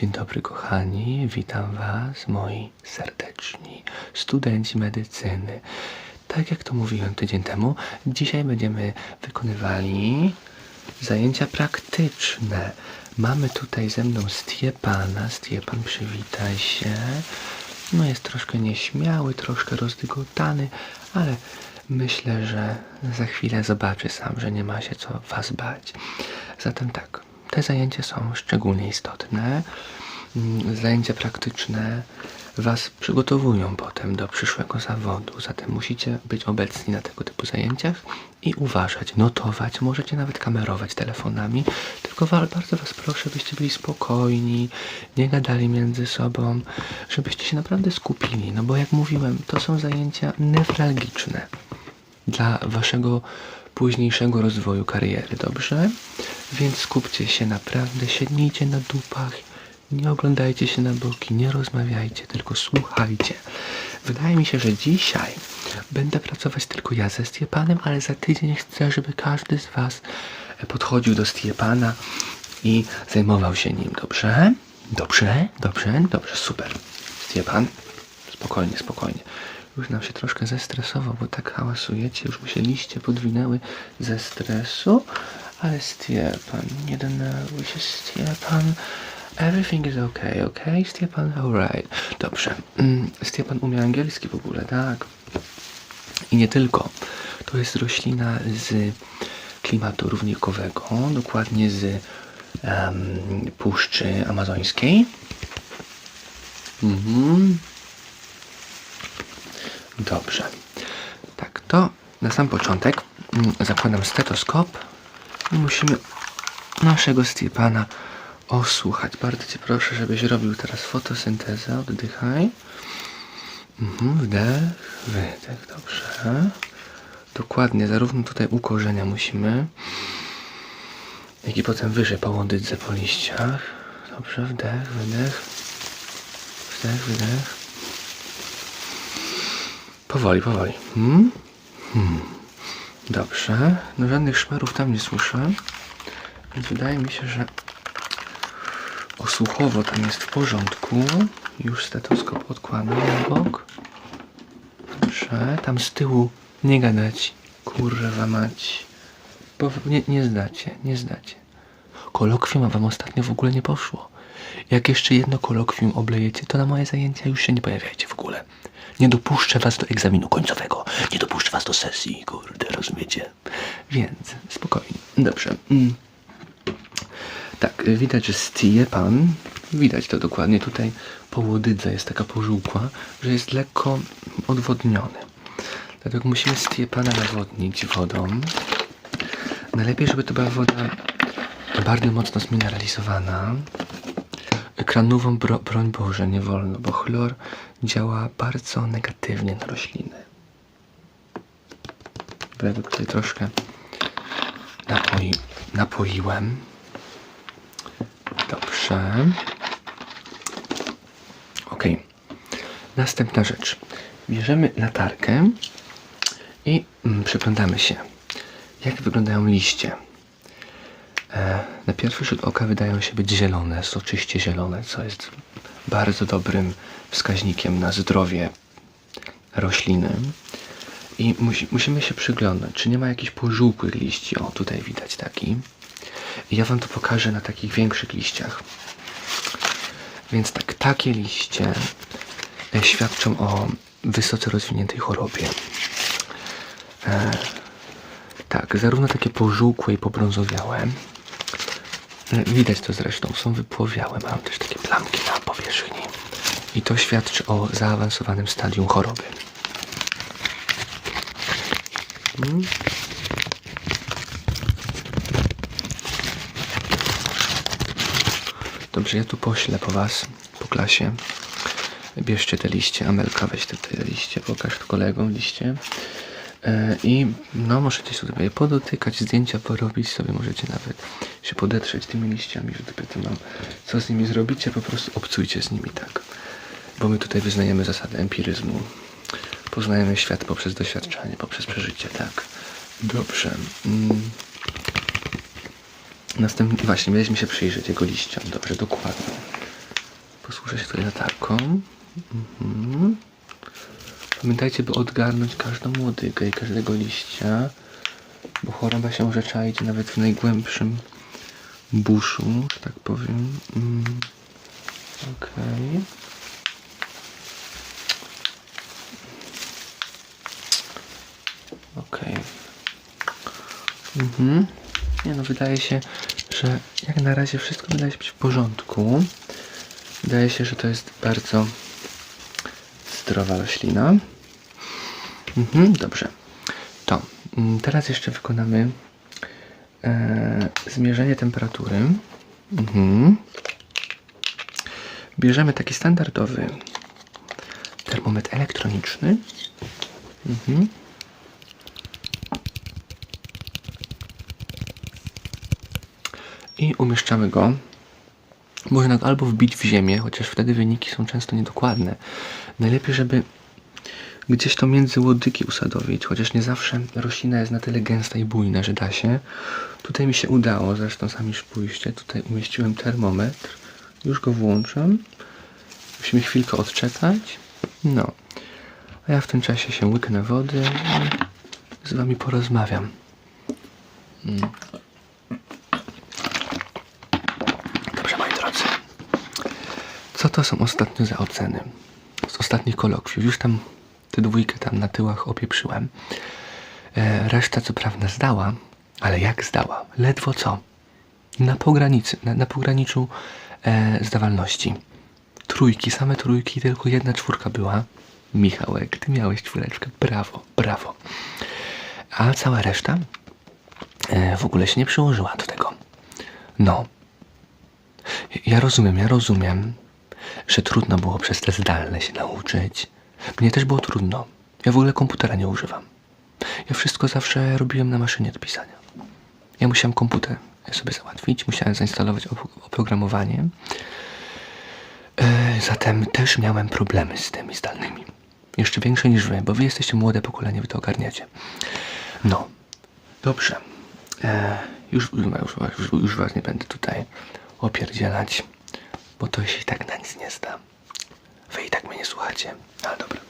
Dzień dobry kochani, witam Was, moi serdeczni studenci medycyny. Tak jak to mówiłem tydzień temu, dzisiaj będziemy wykonywali zajęcia praktyczne. Mamy tutaj ze mną Stiepana. Stiepan, przywitaj się. No jest troszkę nieśmiały, troszkę rozdygotany, ale myślę, że za chwilę zobaczy sam, że nie ma się co Was bać. Zatem tak, te zajęcia są szczególnie istotne. Mm, Zajęcia praktyczne Was przygotowują potem do przyszłego zawodu, zatem musicie być obecni na tego typu zajęciach i uważać, notować, możecie nawet kamerować telefonami, tylko bardzo Was proszę, byście byli spokojni, nie gadali między sobą, żebyście się naprawdę skupili, no bo jak mówiłem, to są zajęcia newralgiczne dla waszego późniejszego rozwoju kariery, dobrze? Więc skupcie się naprawdę, siednijcie na dupach, nie oglądajcie się na boki, nie rozmawiajcie, tylko słuchajcie. Wydaje mi się, że dzisiaj będę pracować tylko ja ze Stiepanem, ale za tydzień chcę, żeby każdy z was podchodził do Stiepana i zajmował się nim, dobrze? Dobrze, dobrze, dobrze, super. Stiepan, spokojnie, spokojnie. Już nam się troszkę zestresował, bo tak hałasujecie, już mu się liście podwinęły ze stresu. Ale Stiepan, nie denerwuj się, Stiepan. Everything is okay, okay, Stiepan? Alright. Dobrze. Mm, Stiepan umie angielski w ogóle, tak? I nie tylko. To jest roślina z klimatu równikowego, dokładnie z em, Puszczy Amazońskiej. Mhm. Dobrze. Tak, to na sam początek mm, zakładam stetoskop musimy naszego Stepana osłuchać. Bardzo Cię proszę, żebyś robił teraz fotosyntezę. Oddychaj. Mhm, wdech, wydech. Dobrze. Dokładnie, zarówno tutaj u korzenia musimy, jak i potem wyżej po łodydze, po liściach. Dobrze, wdech, wydech. Wdech, wydech. Powoli, powoli. Hmm? Hmm. Dobrze. No żadnych szmerów tam nie słyszę. Więc wydaje mi się, że osłuchowo tam jest w porządku. Już stetoskop odkładam na bok. Dobrze. Tam z tyłu nie gadać. Kurwa mać. Bo nie, nie zdacie, nie zdacie. Kolokwium wam ostatnio w ogóle nie poszło. Jak jeszcze jedno kolokwium oblejecie, to na moje zajęcia już się nie pojawiajcie w ogóle. Nie dopuszczę was do egzaminu końcowego. Nie dopuszczę was do sesji, kurde, rozumiecie? Więc spokojnie. Dobrze. Mm. Tak, y, widać, że Stiepan, widać to dokładnie tutaj po łodydze jest taka pożółkła, że jest lekko odwodniony. Dlatego musimy Stiepana nawodnić wodą. Najlepiej, żeby to była woda bardzo mocno zmineralizowana. Kranową bro, broń Boże nie wolno, bo chlor działa bardzo negatywnie na rośliny. Bo ja go tutaj troszkę napoi, napoiłem. Dobrze. Ok. Następna rzecz. Bierzemy latarkę i mm, przyglądamy się, jak wyglądają liście. Pierwszy rzut oka wydają się być zielone, soczyście zielone, co jest bardzo dobrym wskaźnikiem na zdrowie rośliny. I musi, musimy się przyglądać, czy nie ma jakichś pożółkłych liści. O, tutaj widać taki. I ja Wam to pokażę na takich większych liściach. Więc tak, takie liście e, świadczą o wysoce rozwiniętej chorobie. E, tak, zarówno takie pożółkłe i pobrązowiałe. E, Widać to zresztą, są wypłowiałe, mają też takie plamki na powierzchni. I to świadczy o zaawansowanym stadium choroby. Mm. Dobrze, ja tu poślę po was, po klasie. Bierzcie te liście, Amelka, weź te, te liście, pokaż kolegom liście. E, I no, możecie sobie podotykać, zdjęcia porobić sobie, możecie nawet się podetrzeć tymi liściami, że gdyby mam co z nimi zrobicie, po prostu obcujcie z nimi, tak. Bo my tutaj wyznajemy zasadę empiryzmu. Poznajemy świat poprzez doświadczenie, poprzez przeżycie, tak. Dobrze. Mm. Następnie, właśnie, mieliśmy się przyjrzeć jego liściom. Dobrze, dokładnie. Posłużę się tutaj latarką. Mhm. Pamiętajcie, by odgarnąć każdą łodygę i każdego liścia, bo choroba się czaić nawet w najgłębszym buszu, że tak powiem. Mm. Okej. Okej. Mhm. Nie no, wydaje się, że jak na razie wszystko wydaje się być w porządku. Wydaje się, że to jest bardzo zdrowa roślina. Mhm, dobrze. To mm, teraz jeszcze wykonamy e, zmierzenie temperatury. Mhm. Bierzemy taki standardowy termometr elektroniczny. Mhm. I umieszczamy go. Można go albo wbić w ziemię, chociaż wtedy wyniki są często niedokładne. Najlepiej, żeby gdzieś to między łodygi usadowić, chociaż nie zawsze roślina jest na tyle gęsta i bujna, że da się. Tutaj mi się udało, zresztą sami spójrzcie, tutaj umieściłem termometr, już go włączam. Musimy chwilkę odczekać. No. A ja w tym czasie się łyknę wody i z wami porozmawiam. Mm. Dobrze, moi drodzy. Co to są ostatnie za oceny? Z ostatnich kolokwiów. Już tam tę dwójkę tam na tyłach opieprzyłem. E, reszta co prawda zdała, ale jak zdała? Ledwo co? Na pogranicy, na, na pograniczu e, zdawalności. Trójki, same trójki, tylko jedna czwórka była. Michałek, ty miałeś czwóreczkę. Brawo, brawo. A cała reszta e, w ogóle się nie przyłożyła do tego. No. Ja rozumiem, ja rozumiem, że trudno było przez te zdalne się nauczyć. Mnie też było trudno. Ja w ogóle komputera nie używam. Ja wszystko zawsze robiłem na maszynie do pisania. Ja musiałem komputer sobie załatwić, musiałem zainstalować op- oprogramowanie. E, zatem też miałem problemy z tymi zdalnymi. Jeszcze większe niż wy, bo wy jesteście młode pokolenie, wy to ogarniacie. No, dobrze. E, już, już, już, już was nie będę tutaj opierdzielać, bo to się i tak na nic nie zda. Wy i tak mnie nie słuchacie. Ale dobra.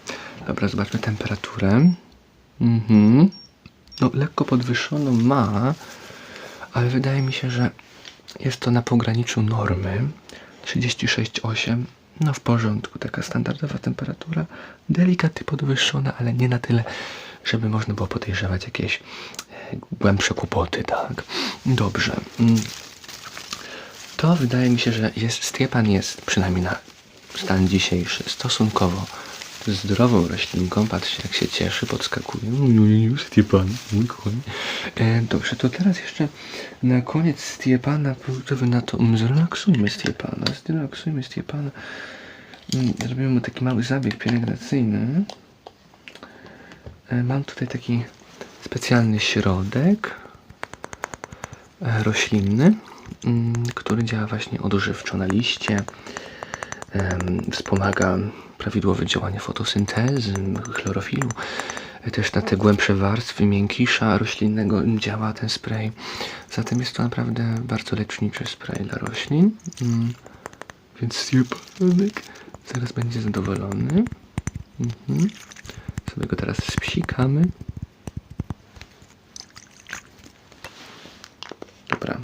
Dobra, zobaczmy temperaturę. Mhm. No, lekko podwyższoną ma, ale wydaje mi się, że jest to na pograniczu normy. 36,8. No w porządku, taka standardowa temperatura. Delikatnie podwyższona, ale nie na tyle, żeby można było podejrzewać jakieś e, głębsze kłopoty, tak? Dobrze. To wydaje mi się, że jest, Stiepan jest przynajmniej na stan dzisiejszy stosunkowo zdrową roślinką. Patrzcie jak się cieszy, podskakuje. Uj, Stiepan, mój koń. E, dobrze, to teraz jeszcze na koniec Stiepana, na to? Mm, Zrelaksujmy Stiepana, zrelaksujmy Stiepana. Mm, Zrobimy mu taki mały zabieg pielęgnacyjny. E, Mam tutaj taki specjalny środek e, roślinny, który działa właśnie odżywczo na liście. Wspomaga prawidłowe działanie fotosyntezy, chlorofilu. E, Też na te głębsze warstwy miękisza roślinnego działa ten spray. Zatem jest to naprawdę bardzo leczniczy spray dla roślin. Mm, Więc Stiepanek zaraz będzie zadowolony. Mhm. Sobie go teraz spsikamy. Dobra.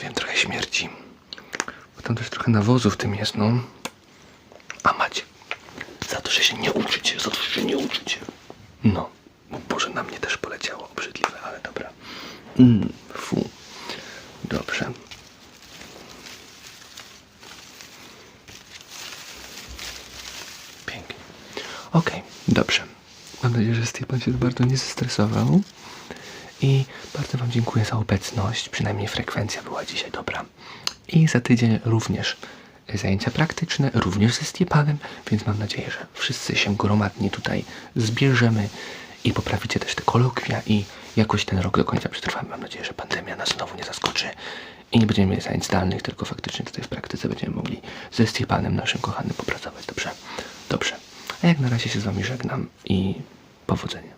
Wiem, trochę śmierci. Bo tam też trochę nawozu w tym jest, no. A macie. Za to, że się nie uczycie, za to, że się nie uczycie. No. O Boże, na mnie też poleciało. Obrzydliwe, ale dobra. Mm, fu. Dobrze. Pięknie. Okej, dobrze. Mam nadzieję, że Stefan się bardzo nie zestresował. I bardzo Wam dziękuję za obecność. Przynajmniej frekwencja była dzisiaj dobra. I za tydzień również zajęcia praktyczne, również ze Stiepanem, więc mam nadzieję, że wszyscy się gromadnie tutaj zbierzemy i poprawicie też te kolokwia i jakoś ten rok do końca przetrwamy. Mam nadzieję, że pandemia nas znowu nie zaskoczy i nie będziemy mieli zajęć zdalnych, tylko faktycznie tutaj w praktyce będziemy mogli ze Stiepanem naszym kochanym popracować. Dobrze? Dobrze. A jak na razie się z Wami żegnam i powodzenia.